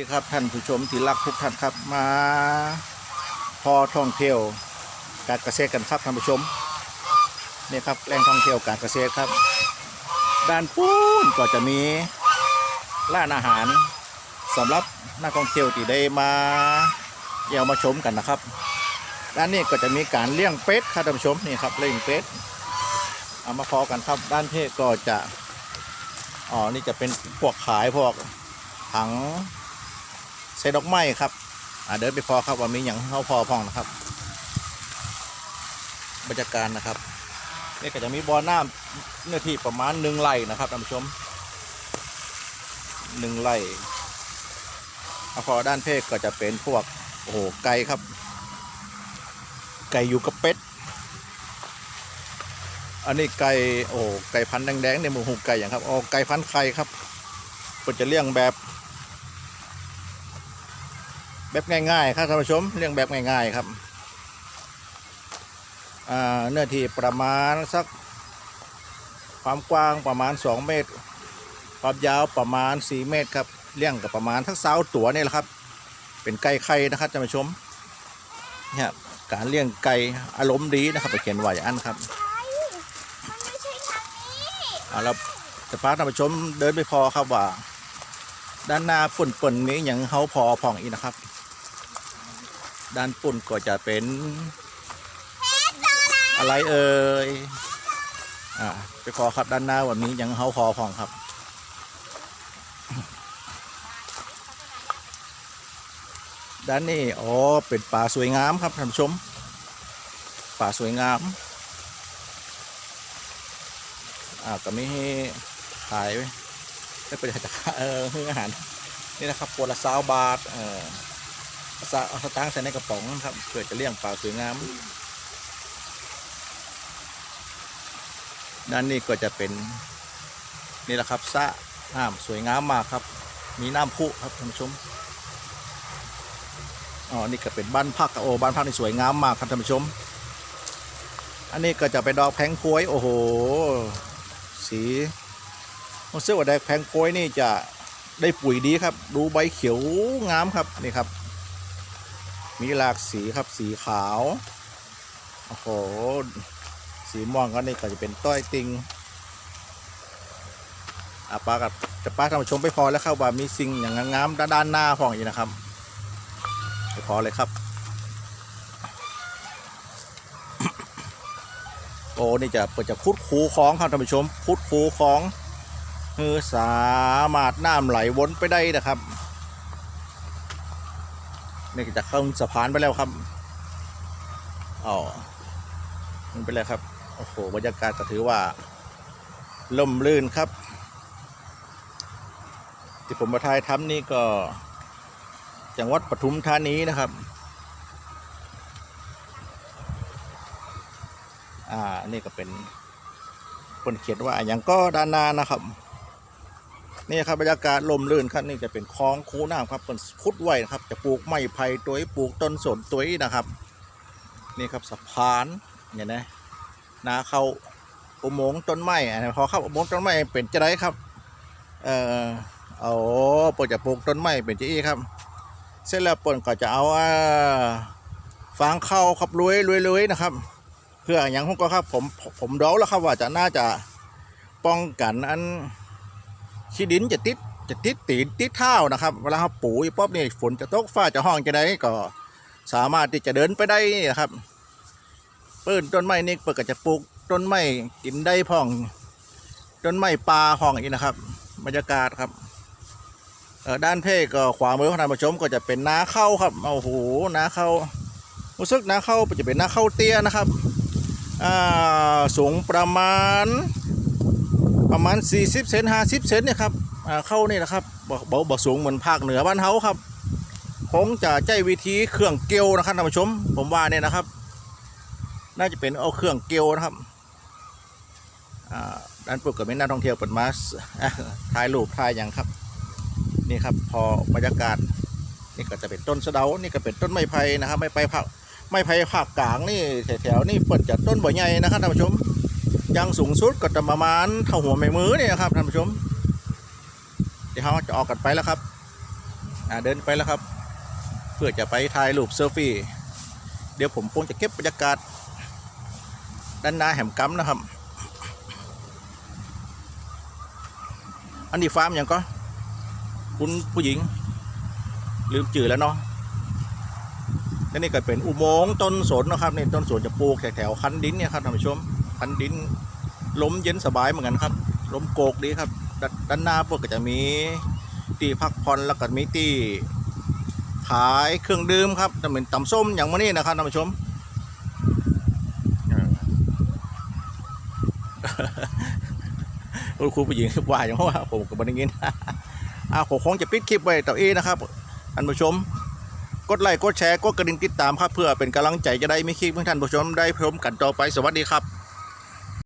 ดีครับท่านผู้ชมที่รักทุกท่านครับมาพอท่องเที่ยวการเกษตรกันครับท่านผู้ชมนี่ครับแหล่งท่องเที่ยวการเกษตรครับ ด้านปูนก็จะมีร้านอาหารสำหรับนักท่องเที่ยวที่ได้มาเยี่ยมมาชมกันนะครับด้านนี้ก็จะมีการเลี้ยงเป็ดครับท่านผู้ชมนี่ครับเลี้ยงเป็ดเอามาพอกันครับด้านเพศก็จะอ๋อนี่จะเป็นพวกขายพวกถัง ใส่ดอกไม้ครับอ่าเดินไปพอครับว่ามีอย่างเข้าพอพองนะครับ บรรยากาศนะครับนี่ก็จะมีบ่อน้ำเนื้อที่ประมาณหนึ่งไร่นะครับท่านผู้ชมหนึ่งไร่อะพอด้านเพศก็จะเป็นพวกโอ้โหไก่ครับ ไก่อยู่กับเป็ดอันนี้ไก่โอ้ไก่พันธุ์แดงๆในหมู่หูไก่อย่างครับอ๋อไก่พันธุ์ไข่ครับก็จะเลี้ยงแบบ แบบง่ายๆครับท่านผู้ชมเรื่องแบบง่ายๆครับอ่าเนื้อที่ประมาณสักความกว้างประมาณ 2 เมตร ความยาวประมาณ 4 เมตรครับเลี้ยงกับประมาณทั้งเสาตัวนี่แหละครับ เป็นไก่ไข่นะครับท่านผู้ชมเนี่ยการเลี้ยงไก่อารมณ์ดีนะครับไปเขียนไว้อย่างนั้นครับมันไม่ใช่ทางนี้อ่าแล้วจะพาท่านผู้ชมเดินไปพอครับว่า ด้านหน้าปุ่นปุ่นๆมีอย่างเฮาพอพองอีกนะครับ ด้านปุ่นก็จะเป็น อะไรเอ่ยอ่าไปพอครับด้านหน้าว่ามีอย่างเฮาพอพองครับด้านนี้อ๋อเป็นป่าสวยงามครับท่านผู้ชมป่าสวยงามอ่าก็ไม่ให้ขายไว้ไม่เป็นไรจะเออให้อาหารนี่นะครับปวดละสาวบาทเออสา เอาสตางค์ใส่ในกระป๋องครับเพื่อจะเลี้ยงปลาสวยงามด้านนี้ก็จะเป็นนี่แหละครับสระน้ำสวยงามมากครับ มีน้ำพุครับท่านผู้ชมอ๋อนี่ก็เป็นบ้านพักโอ้บ้านพักนี่สวยงามมากครับท่านผู้ชม อันนี้ก็จะเป็นดอกแพงพวยโอ้โห สีผมเชื่อว่าแดกแพงโกยนี่จะได้ปุ๋ยดีครับ ดูใบเขียวงามครับนี่ครับ มีหลากสีครับสีขาว โอ้โห สีม่วงก็นี่ก็จะเป็นต้อยติงอะป้ากับจะป้าทำชมไปพอแล้วครับว่ามีสิ่งอย่างงามๆด้านหน้าของอีกนะครับไปพอเลยครับ โอ้นี่จะเปิดจะคุดคูคลองครับท่านผู้ชมคุดคูคลองคือสามารถน้ำไหลวนไปได้นะครับ นี่จะเข้าสะพานไปแล้วครับอ๋อมันไปแล้วครับโอ้โหบรรยากาศก็ถือว่าล่มลื่นครับ ที่ผมมาถ่ายทำนี่ก็จังหวัดปทุมธานีนะครับอ่านี่ก็เป็นคนเขียนว่าอย่างก็ด้านหน้านะครับ นี่ครับบรรยากาศลมลื่นครับนี่จะเป็นคลองคูน้ำครับเป็นพุดไว้นะครับ จะปลูกไม้ไผ่ตัวปลูกต้นสนตัวนะครับ นี่ครับสะพานเนี่ยนะนาเขาอุโมงค์ต้นไม้พอเข้าอุโมงค์ต้นไม้เป็นจะไรครับ เอ่อเอาปจะปลูกต้นไม้เป็นจะอี้ครับ เสร็จแล้วปนก็จะเอาอ่าฟางเข้าครับรวยรวยรวยนะครับ เพื่ออย่างพวกก็ครับผมผมเดาแล้วครับว่าจะน่าจะป้องกันอัน ขี้ดินจะติดจะติดตีนติดเท้านะครับเวลาเขาปลูกป๊อบนี่ฝนจะตกฟ้าจะห้องจะได้ก็สามารถที่จะเดินไปได้นะครับปื้นต้นไม้นี่เปิดก็จะปลูกต้นไม้กินได้พ่องต้นไม้ปลาห้องอีกนะครับ บรรยากาศครับด้านเพศก็ขวามือของท่านผู้ชมก็จะเป็นนาเข้าครับโอ้โหนาเข้ารู้สึกนาเข้าจะเป็นนาเข้าเตี้ยนะครับอ่าสูงประมาณ ประมาณ 40 เซน50 เซนเนี่ยครับเข้านี่นะครับเบ่บ่บ่สูงเหมือนภาคเหนือบ้านเฮาครับคงจะใช้วิธีเครื่องเกลียวนะครับท่านผู้ชม ผมว่าเนี่ยนะครับ น่าจะเป็นเอาเครื่องเกลียวนะครับอ่าด้านปลูกกับมีนักท่องเที่ยวเปิดมาอะถ่ายรูปถ่ายอย่างครับ นี่ครับพอบรรยากาศนี่ก็จะเป็นต้นสะเดานี่ก็เป็นต้นไม้ไผ่นะครับไม้ไผ่ผักไม้ไผ่ภาคกลางนี่แถวๆนี่เปิดจากต้นบ่อใหญ่นะครับท่านผู้ชม ยังสูงสุดก็จะประมาณเท่าหัวแม่มือเนี่ยครับท่านผู้ชม เดี๋ยวเราจะออกกันไปแล้วครับอ่าเดินไปแล้วครับ เพื่อจะไปถ่ายรูปเซลฟี่ เดี๋ยวผมคงจะเก็บบรรยากาศด้านหน้าแหมกัมนะครับ อันนี้ฟาร์มอย่างก็คุณผู้หญิง ลืมจื่อแล้วเนาะและนี่ก็เป็นอุโมงค์ต้นสนนะครับนี่ต้นสนจะปลูกแถวๆคันดินเนี่ยครับท่านผู้ชม คันดินลมเย็นสบายเหมือนกันครับ ลมโกกดีครับดด้านหน้าพวกก็จะมีที่พักผ่อนแล้วก็มีที่ขายเครื่องดื่มครับจะเป็นตำส้มอย่างมื่อนี้นะครับท่านผู้ชมครูผู้หญิงว่าอย่างว่าผมกับบริงินอาผมคงจะปิดคลิปไว้ต่อเอนะครับท่านผู้ชม กดไลค์กดแชร์กดกระดิ่งติดตามครับเพื่อเป็นกำลังใจจะได้ไม่คลิปให้ท่านผู้ชมได้พร้อมกันต่อไปสวัสดีครับ